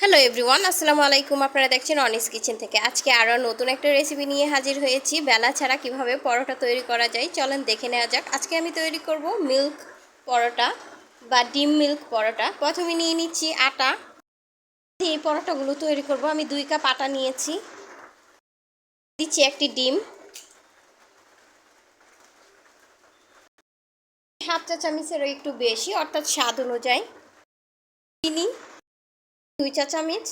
Hello everyone আসসালামু আলাইকুম। আপনারা দেখছেন অনিস কিচেন থেকে। আজকে আরও নতুন একটা রেসিপি নিয়ে হাজির হয়েছি। বেলা ছাড়া কীভাবে পরোটা তৈরি করা যায়, চলেন দেখে নেওয়া যাক। আজকে আমি তৈরি করব মিল্ক পরোটা বা ডিম মিল্ক পরোটা। প্রথমে নিয়ে নিচ্ছি আটা। এই পরোটাগুলো তৈরি করব। আমি দুই কাপ আটা নিয়েছি। দিচ্ছি একটি ডিম। হাফ চা চামচেরও একটু বেশি, অর্থাৎ স্বাদ অনুযায়ী। চিনি। দুই চা চামচ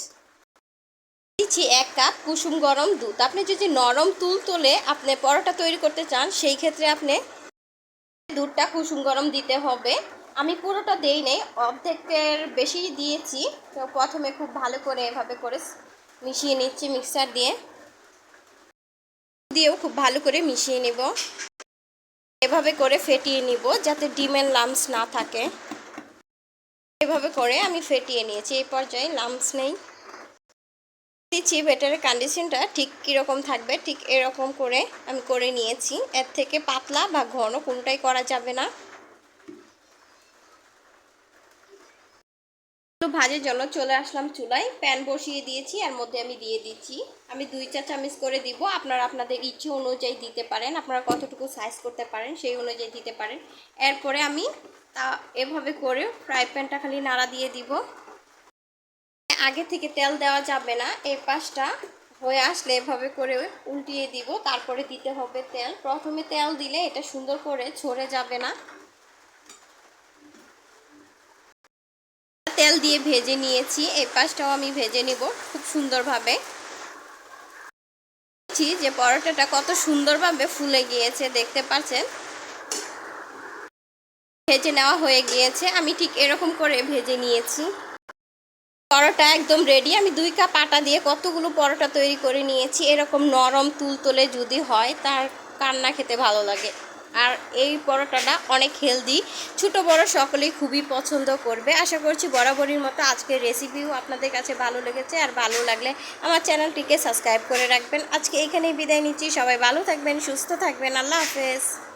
দিচ্ছি এক কাপ কুসুম গরম দুধ। আপনি যদি নরম তুল তোলে আপনি পরোটা তৈরি করতে চান, সেই ক্ষেত্রে আপনি দুধটা কুসুম গরম দিতে হবে। আমি পুরোটা দেই নেই, অর্ধেকের বেশি দিয়েছি। তো প্রথমে খুব ভালো করে এভাবে করে মিশিয়ে নিচ্ছি মিক্সার দিয়ে। দিয়েও খুব ভালো করে মিশিয়ে নেব। এভাবে করে ফেটিয়ে নিব যাতে ডিমের লামস না থাকে। এভাবে করে আমি ফেটিয়ে নিয়েছি, এই পর্যায়ে লামস নেই। দিচ্ছি বেটারের কন্ডিশনটা ঠিক কীরকম থাকবে, ঠিক এরকম করে আমি করে নিয়েছি। এর থেকে পাতলা বা ঘন কোনটাই করা যাবে না। ভাজের জন্য চলে আসলাম চুলায়। প্যান বসিয়ে দিয়েছি, এর মধ্যে আমি দিয়ে দিচ্ছি। আমি দুই চা চামচ করে দিব। আপনারা আপনাদের ইচ্ছে অনুযায়ী দিতে পারেন। আপনারা কতটুকু সাইজ করতে পারেন সেই অনুযায়ী দিতে পারেন। এরপরে আমি তা এভাবে করে ফ্রাই প্যানটা খালি নাড়া দিয়ে দিব। আগে থেকে তেল দেওয়া যাবে না। এই পাশটা হয়ে আসলে এভাবে করে উল্টিয়ে দিব। তারপরে দিতে হবে তেল। প্রথমে তেল দিলে এটা সুন্দর করে ছড়ে যাবে না। তেল দিয়ে ভেজে নিয়েছি। এই পাশটাও আমি ভেজে নিব খুব সুন্দরভাবে। যে পরোটাটা কত সুন্দরভাবে ফুলে গিয়েছে, দেখতে পাচ্ছেন? ভেজে নেওয়া হয়ে গিয়েছে। আমি ঠিক এরকম করে ভেজে নিয়েছি। পরোটা একদম রেডি আমি দুই কাপ আটা দিয়ে কতগুলো পরোটা তৈরি করে নিয়েছি। এরকম নরম তুলতলে যদি হয়, তার কান্না খেতে ভালো লাগে। আর এই পরোটাটা অনেক হেলদি ছোট বড় সকলেই খুবই পছন্দ করবে। আশা করছি বরাবরের মতো আজকের রেসিপিও আপনাদের কাছে ভালো লেগেছে। আর ভালো লাগলে আমার চ্যানেলটিকে সাবস্ক্রাইব করে রাখবেন। আজকে এখানেই বিদায় নিচ্ছি। সবাই ভালো থাকবেন, সুস্থ থাকবেন। আল্লাহ হাফেজ।